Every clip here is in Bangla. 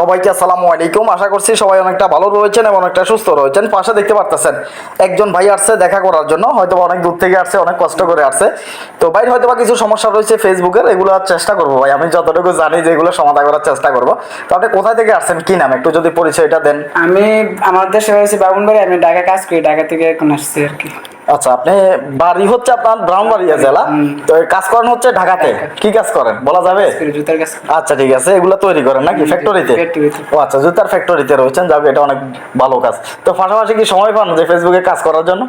সবাইকে আসসালামু আলাইকুম। আশা করছি সবাই অনেকটা ভালো রয়েছেন এবং অনেকটা সুস্থ রয়েছেন। পাশে দেখতে পারতেছেন, একজন ভাই আসছে দেখা করার জন্য। হয়তো অনেক দূর থেকে আসছে, অনেক কষ্ট করে আসছে। তো ভাই হয়তো কিছু সমস্যা রয়েছে ফেসবুকের, এগুলো চেষ্টা করব ভাই। আমি যতটুকু জানি যে এগুলো সমাধান করার চেষ্টা করব। তো আপনি কোথায় থেকে আসছেন? কি নাম? একটু যদি পরিচয়টা দেন। আমি, আমার দেশে হয়েছে বাবুনবাড়ি আমি ঢাকা কাজ করি। ঢাকা থেকে এখন আসছি আর কি। আচ্ছা আপনি বাড়ি হচ্ছে আপনার ব্রাহ্মণবাড়িয়া জেলা। তো কাজ করেন হচ্ছে ঢাকাতে। কি কাজ করেন? বলা যাবে? জুতার কাজ আচ্ছা ঠিক আছে। এগুলো তৈরি করেন নাকি? ফ্যাক্টরিতে। ও আচ্ছা জুতার ফ্যাক্টরিতে রয়েছেন। যাবে এটা অনেক ভালো কাজ। তো পাশাপাশি কি সময় পান যে ফেসবুকে কাজ করার জন্য?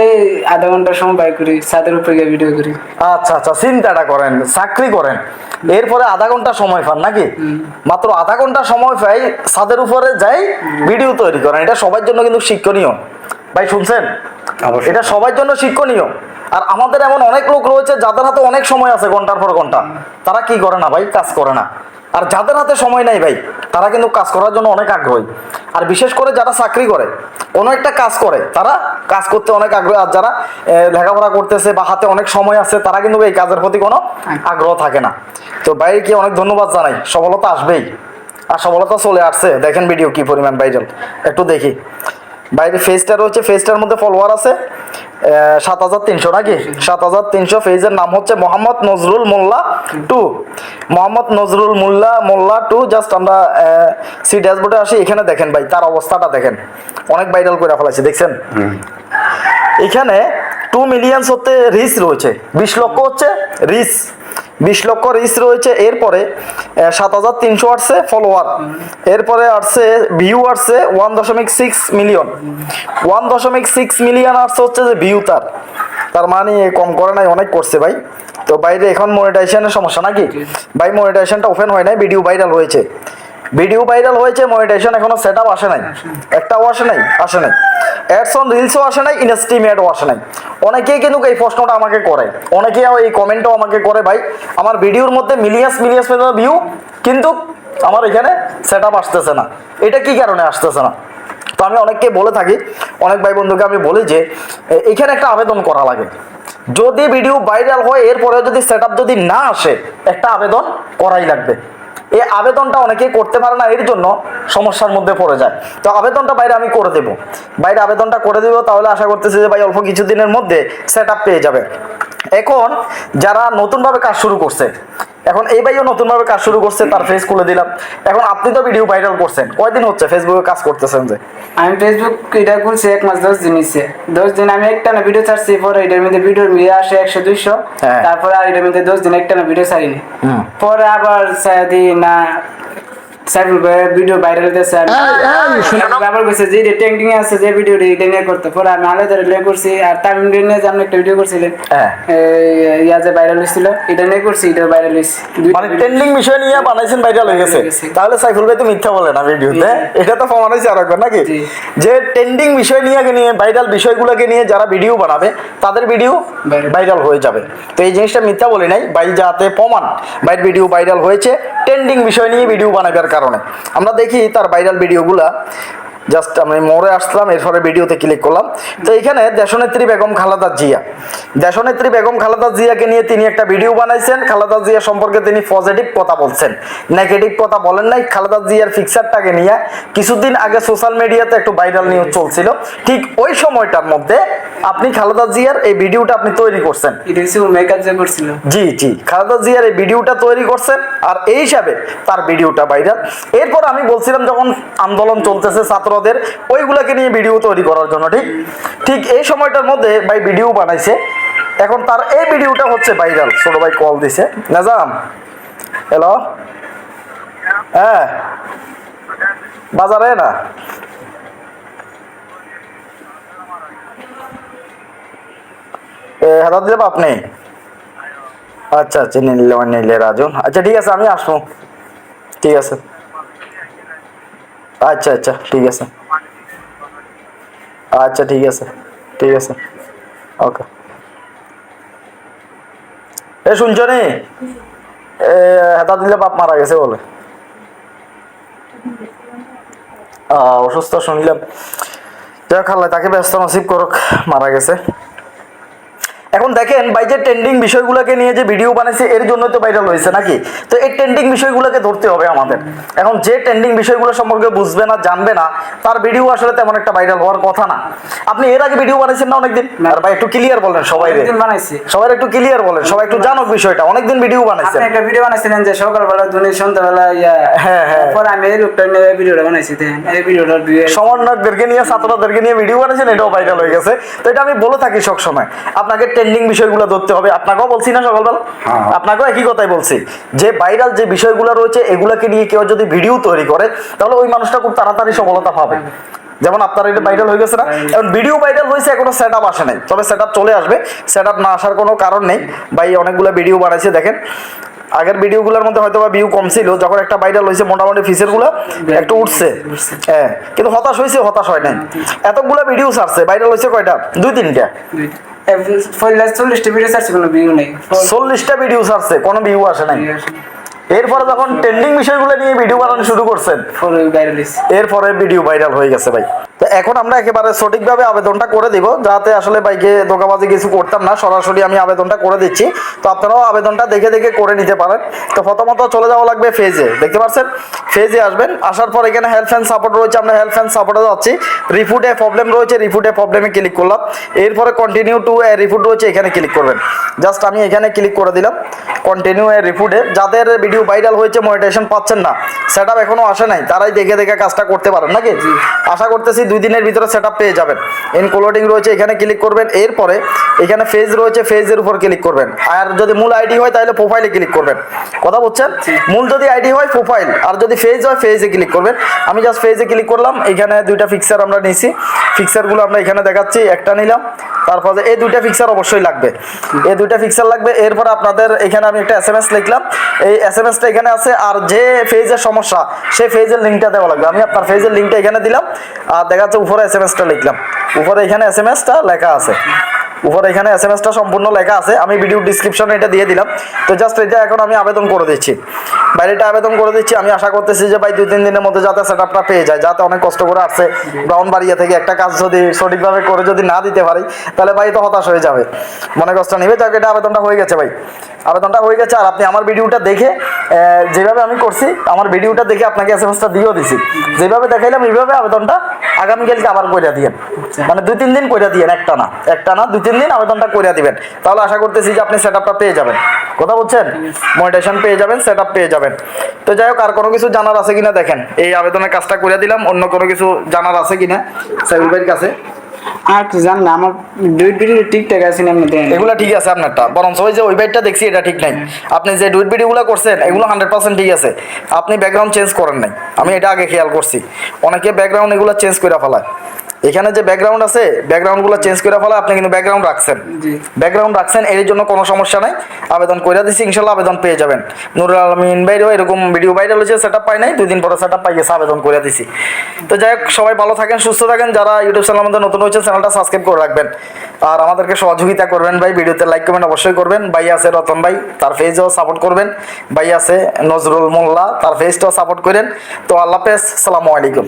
এই আধা ঘণ্টার সময় বাই করি ছাদের উপরে গিয়ে ভিডিও করি। আচ্ছা আচ্ছা চিন্তাটা করেন চাকরি করেন। এরপরে আধা ঘণ্টা সময় পান নাকি? মাত্র আধা ঘণ্টা সময় পাই ছাদের উপরে যাই ভিডিও তৈরি করেন। এটা সবার জন্য কিন্তু শিক্ষণীয়। ভাই শুনছেন। এটা সবার জন্য শিক্ষণীয়। আর আমাদের এমন অনেক লোক রয়েছে যাদের হাতে অনেক সময় আছে ঘণ্টার পর ঘণ্টা। তারা কি করে না ভাই? কাজ করে না। আর যাদের হাতে সময় নাই ভাই তারা কিন্তু কাজ করার জন্য অনেক আগ্রহী। আর বিশেষ করে যারা চাকরি করে কোনো একটা কাজ করে তারা কাজ করতে অনেক আগ্রহী। আর যারা লেখাপড়া করতেছে বা হাতে অনেক সময় আছে তারা কিন্তু এই কাজের প্রতি কোনো আগ্রহ থাকে না। তো বাইরে অনেক ধন্যবাদ জানাই। সফলতা আসবেই। আর সফলতা চলে আসছে। দেখেন ভিডিও কি পরিমাণ ভাইরাল একটু দেখি। বাইরে ফেজটা রয়েছে ফেজটার মধ্যে ফলোয়ার আছে সাত হাজার তিনশো নাকি? সাত হাজার তিনশো ফেজের নাম হচ্ছে Mohammad Nazrul Molla two. Mohammad Nazrul Molla Molla two just আমরা সি ড্যাশবোর্ডে আসি এখানে দেখেন ভাই তার অবস্থাটা দেখেন। অনেক ভাইরাল করে ফেলাইছে দেখছেন? এখানে টু মিলিয়নস হতে রিচ রয়েছে বিশ লক্ষ হচ্ছে রিচ বিশ লক্ষ রিচ রয়েছে এরপরে সাত হাজার তিনশো আসছে ফলোয়ার এরপরে আসছে ভিউ আসছে ওয়ান দশমিক সিক্স মিলিয়ন ওয়ান দশমিক সিক্স মিলিয়ন আসছে হচ্ছে যে ভিউ তার। তার মানে কম করে নাই, অনেক করছে ভাই। তো বাইরে এখন মনিটাইজেশনের সমস্যা নাকি? ভাই মনিটাইজেশনটা ওপেন হয় নাই ভিডিও ভাইরাল হয়েছে। ভিডিও ভাইরাল হয়েছে মনিটাইজেশন এখনও সেট আপ আসে নাই। একটাও আসে নাই আসে নাই। অ্যাডস অন রিলসও আসে নাই ইনস্টিমেটও আসে নাই। অনেকেই কিন্তু এই প্রশ্নটা আমাকে করে। অনেকেই এই কমেন্টও আমাকে করে, ভাই, আমার ভিডিওর মধ্যে মিলিয়াস মিলিয়াস ভিউ কিন্তু আমার এখানে সেট আপ আসতেছে না। এটা কি কারণে আসতেছে না? তো আমি অনেককে বলে থাকি, অনেক ভাই বন্ধুকে আমি বলি যে এখানে একটা আবেদন করা লাগে। যদি ভিডিও ভাইরাল হয় এরপরে যদি সেট যদি না আসে, একটা আবেদন করাই লাগবে। এই আবেদনটা অনেকেই করতে পারে না, এর জন্য সমস্যার মধ্যে পড়ে যায়। তো আবেদনটা বাইরে আমি করে দেব। বাইরে আবেদনটা করে দেবো তাহলে আশা করতেছি যে ভাই অল্প কিছুদিনের মধ্যে সেট পেয়ে যাবে। এখন যারা নতুনভাবে কাজ শুরু করছে এখন এই ভাইও নতুনভাবে কাজ শুরু করছে তার ফেস খুলে দিলাম। এখন আপনি তো ভিডিও ভাইরাল করছেন। কয়দিন হচ্ছে ফেসবুকে কাজ করতেছেন যে? আমি ফেসবুক এটা করছি এক মাস দশ দিন নিচ্ছে দশ দিন আমি একটা না ভিডিও ছাড়ছি পরে এটার মধ্যে ভিডিও মিলে আসে একশো দুইশো। হ্যাঁ। তারপরে আর এটার মধ্যে দশ দিন একটা না ভিডিও ছাড়িনি পরে আবার সাদি না সাইফুল ভাইয়ের ভিডিও ভাইরাল দিয়েছে কইছে যে ট্রেন্ডিং আছে যে ভিডিও এটা নিয়ে করতে। পরে আমি আলাদা রিলে করছি আর তামিম রে নিয়ে যে আপনি একটা ভিডিও করছিলেন হ্যাঁ। ইয়া যে ভাইরাল হয়েছিল এটা নিয়ে করছি এটা ভাইরাল হয়েছে মানে ট্রেন্ডিং বিষয় নিয়ে বানাইছেন ভাইরাল হয়ে গেছে। তাহলে সাইফুল ভাই তো মিথ্যা বলে না ভিডিওতে। এটা তো প্রমাণ হয়েছে আর একবার নাকি যে ট্রেন্ডিং বিষয় নিয়ে নিয়ে ভাইরাল বিষয়গুলোকে নিয়ে যারা ভিডিও বানাবে তাদের ভিডিও ভাইরাল হয়ে যাবে। তো এই জিনিসটা মিথ্যা বলি নাই। ভাই যাতে প্রমাণ বাইর ভিডিও ভাইরাল হয়েছে ট্রেন্ডিং বিষয় নিয়ে ভিডিও বানাবার কারণে। আমরা দেখি তার ভাইরাল ভিডিওগুলা জাস্ট আমি মোড়ে আসলাম এরপরে ভিডিওতে ক্লিক করলাম। তো এখানে দেশনেত্রী বেগম খালেদা জিয়া। দেশনেত্রী বেগম খালেদা জিয়াকে নিয়ে তিনি একটা ভিডিও বানাইছেন। খালেদা জিয়া সম্পর্কে তিনি পজিটিভ কথা বলছেন। নেগেটিভ কথা বলেন নাই। খালেদা জিয়ার ফিক্সারটাকে নিয়ে কিছুদিন আগে সোশ্যাল মিডিয়াতে একটু ভাইরাল নিউজ চলছিল। ঠিক ওই সময়টার মধ্যে আপনি খালেদা জিয়ার এই ভিডিওটা আপনি তৈরি করছেন। জি জি। খালেদা জিয়ার এই ভিডিওটা তৈরি করছেন আর এই হিসাবে তার ভিডিওটা ভাইরাল এরপর আমি বলছিলাম যখন আন্দোলন চলতেছে ছাত্রদের ওইগুলোকে নিয়ে ভিডিও তৈরি করার জন্য, ঠিক? ঠিক এই সময়টার মধ্যে ভাই ভিডিও বানাইছে। এখন তার এই ভিডিওটা হচ্ছে ভাইরাল ছোট ভাই কল দিছে। নাজাম? হ্যালো হ্যাঁ? বাজারে না? হাজার দেব আপনি? আচ্ছা আচ্ছা নিলে নিলে, রাজন। আচ্ছা ঠিক আছে, আমি আসব। ঠিক আছে। আচ্ছা আচ্ছা ঠিক আছে। আচ্ছা ঠিক আছে ঠিক আছে। ওকে। এ, শুনছো নি? হেতা দিলে বাপ মারা গেছে বলে। অসুস্থ শুনলাম। যাই হোক তাকে ব্যস্ত নসিব করুক, মারা গেছে। এখন দেখেন ভাই যে ট্রেন্ডিং বিষয়গুলোকে নিয়ে যে ভিডিও বানাইছে এর জন্য তো ভাইরাল হয়েছে নাকি? তো এই ট্রেন্ডিং বিষয়গুলোকে ধরতে হবে আমাদের। এখন যে ট্রেন্ডিং বিষয়গুলো সম্পর্কে বুঝবে না জানবে না তার ভিডিও আসলে তেমন একটা ভাইরাল হওয়ার কথা না। আপনি এর আগে ভিডিও বানাইছেন না অনেকদিন? আর ভাই একটু ক্লিয়ার বলেন সবাই বানাইছি। সবাই একটু ক্লিয়ার বলেন সবাই একটু জানুক বিষয়টা। অনেকদিন ভিডিও বানাইছেন। আপনি একটা ভিডিও বানাইছিলেন যে সকালবেলা দুনি সন্ধ্যাবেলা ইয়া হ্যাঁ, হ্যাঁ। পরে আমি এই লোকটা নিয়ে ভিডিওটা বানাইছি এই ভিডিওটা সমন্বয়কদেরকে নিয়ে ছাত্রদেরকে নিয়ে ভিডিও বানাচ্ছেন এটাও ভাইরাল হয়ে গেছে। তো এটা আমি বলে থাকি সবসময়। আপনাকে ট্রেন্ডিং বিষয়গুলো ধরতে হবে। আপনাকেও বলছি না সকালবেলা? হ্যাঁ। আপনাকেও একই কথাই বলছি। যে ভাইরাল যে বিষয়গুলো রয়েছে এগুলোকে নিয়ে কেউ যদি ভিডিও তৈরি করে তাহলে ওই মানুষটা খুব তাড়াতাড়ি সফলতা পাবে। যেমন আপনার এটা ভাইরাল হয়ে গেছে না? এখন ভিডিও ভাইরাল হয়েছে এখনও সেট আপ আসে নাই। তবে সেট আপ চলে আসবে। সেট আপ না আসার কোনো কারণ নেই। ভাই অনেকগুলো ভিডিও বানাইছে দেখেন। আগের ভিডিওগুলোর মধ্যে হয়তো বা ভিউ কম ছিল। যখন একটা ভাইরাল হয়েছে মোটামুটি ফিসেরগুলো একটু উঠছে। হ্যাঁ কিন্তু হতাশ হয়েছে হতাশ হয় নাই। এতগুলো ভিডিও ছাড়ছে। ভাইরাল হয়েছে কয়টা? দুই তিনটা। চল্লিশটা ভিডিও চাচ্ছি কোনো ভিউ নেই। চল্লিশটা ভিডিও ছাড়ছে কোনো ভিউ আসে নাই। এরপরে যখন ট্রেন্ডিং বিষয়গুলো নিয়ে ভিডিও বানানো শুরু করছেন এরপরে ভিডিও ভাইরাল হয়ে গেছে ভাই। তো এখন আমরা একেবারে সঠিকভাবে আবেদনটা করে দিব যাতে আসলে বাইকে ধোকাবাজি কিছু করতাম না সরাসরি আমি আবেদনটা করে দিচ্ছি। তো আপনারাও আবেদনটা দেখে দেখে করে নিতে পারেন। তো প্রথমত চলে যাওয়া লাগবে ফেজে দেখতে পাচ্ছেন? ফেজে আসবেন আসার পর এখানে হেল্প অ্যান্ড সাপোর্ট রয়েছে আমরা হেল্প অ্যান্ড সাপোর্টে যাচ্ছি। রিফুটে প্রবলেম রয়েছে রিফুটে প্রবলেমে ক্লিক করলাম। এরপরে কন্টিনিউ টু এ রিফুট রয়েছে এখানে ক্লিক করবেন। জাস্ট আমি এখানে ক্লিক করে দিলাম কন্টিনিউ এ। রিফুটে যাদের ভিডিও ভাইরাল হয়েছে মনিটেশন পাচ্ছেন না সেট আপ এখনও আসে নাই তারাই দেখে দেখে কাজটা করতে পারেন নাকি? আশা করতেছি দুই দিনের ভিতরে সেট পেয়ে যাবেন। ইনক্লুডিং রয়েছে, এখানে ক্লিক করবেন। এরপরে এখানে ফেজ রয়েছে ফেজের উপর ক্লিক করবেন। আর যদি মূল আইডি হয়, তাহলে প্রোফাইলে ক্লিক করবেন। কথা বলছেন? মূল যদি আইডি হয় প্রোফাইল আর যদি ফেজ হয় ফেজে ক্লিক করবেন। আমি জাস্ট ফেজে ক্লিক করলাম, এখানে দুইটা ফিক্সার আমরা নিয়েছি ফিক্সারগুলো আমরা এখানে দেখাচ্ছি, একটা নিলাম। তারপরে এই দুইটা ফিক্সার অবশ্যই লাগবে। এই দুইটা ফিক্সার লাগবে। এরপর আপনাদের এখানে আমি একটা এস এম এস লিখলাম। এই এস এম এসটা এখানে আছে, আর যে ফেজের সমস্যা, সেই ফেজের লিঙ্কটা দেওয়া লাগবে। আমি আপনার ফেজের লিঙ্কটা এখানে দিলাম, আর দেখা যাচ্ছে উপরে এস এম এসটা লিখলাম। উপরে এখানে এস এম এসটা লেখা আছে। উপরে এখানে এস এম এসটা সম্পূর্ণ লেখা আছে। আমি ভিডিও ডিসক্রিপশনে এটা দিয়ে দিলাম। তো জাস্ট এটা এখন আমি আবেদন করে দিচ্ছি। বাইরেটা আবেদন করে দিচ্ছি। আমি আশা করতেছি যে ভাই দুই তিন দিনের মধ্যে যাতে সেট আপটা পেয়ে যায় যাতে অনেক কষ্ট করে আসছে। ব্রাউন বাড়িয়া থেকে একটা কাজ যদি সঠিকভাবে করে যদি না দিতে পারি তাহলে ভাই তো হতাশ হয়ে যাবে। মনে কষ্ট নিবে যাক এটা আবেদনটা হয়ে গেছে ভাই। আবেদনটা হয়ে গেছে আর আপনি আমার ভিডিওটা দেখে যেভাবে আমি করছি আমার ভিডিওটা দেখে আপনাকে এস এম এসটা দিয়েও দিছি। যেভাবে দেখাইলাম এইভাবে আবেদনটা আগামীকালকে আবার কইরা দিয়েন। মানে দুই তিন দিন কইরা দিয়েন একটা না। একটা না দুই তিন দিন আবেদনটা কইরা দিবেন। তাহলে আশা করতেছি যে আপনি সেট আপটা পেয়ে যাবেন। কথা বলছেন? মনিটেশন পেয়ে যাবেন সেট আপ পেয়ে যাবেন। তো যাই হোক আর কোনো কিছু জানার আছে কিনা দেখেন। এই আবেদনের কাজটা করে দিলাম অন্য কোনো কিছু জানার আছে কিনা সাইবুল ভাইয়ের কাছে? আর জান না আমার দুই ভিডিও ঠিকঠাক আছে না এগুলা ঠিক আছে আপনারটা ওই যে ওই বাইটটা দেখছি এটা ঠিক নাই। আপনি যে ডুইট ভিডিওগুলো করছেন এগুলো হান্ড্রেড পার্সেন্ট ঠিক আছে। আপনি ব্যাকগ্রাউন্ড চেঞ্জ করেন নাই। আমি এটা আগে খেয়াল করছি। অনেকে ব্যাকগ্রাউন্ড এগুলো চেঞ্জ করে ফেলায়। এখানে যে ব্যাকগ্রাউন্ড আছে ব্যাকগ্রাউন্ডগুলো চেঞ্জ করে ফেলায় আপনি কিন্তু ব্যাকগ্রাউন্ড রাখছেন। জি। ব্যাকগ্রাউন্ড রাখছেন এর জন্য কোনো সমস্যা নাই। আবেদন করে দিচ্ছি ইনশাল্লাহ আবেদন পেয়ে যাবেন। নুরুল আলমিন বাইরেও এরকম ভিডিও ভাইরাল হয়েছে সেট পাই নাই দুই দিন পরে সেট পাই গেছে আবেদন করে দিছি। তো যাই হোক সবাই ভালো থাকেন সুস্থ থাকেন। যারা ইউটিউব চ্যানেল আমাদের নতুন হয়েছে চ্যানেলটা সাবস্ক্রাইব করে রাখবেন। আর আমাদেরকে সহযোগিতা করবেন ভাই ভিডিওতে লাইক কমেন্ট অবশ্যই করবেন। ভাই আছে রতন ভাই তার ফেজও সাপোর্ট করবেন। ভাই আছে নজরুল মোল্লা তার ফেজটাও সাপোর্ট করেন। তো আল্লাহ হাফেজ সালামু আলাইকুম।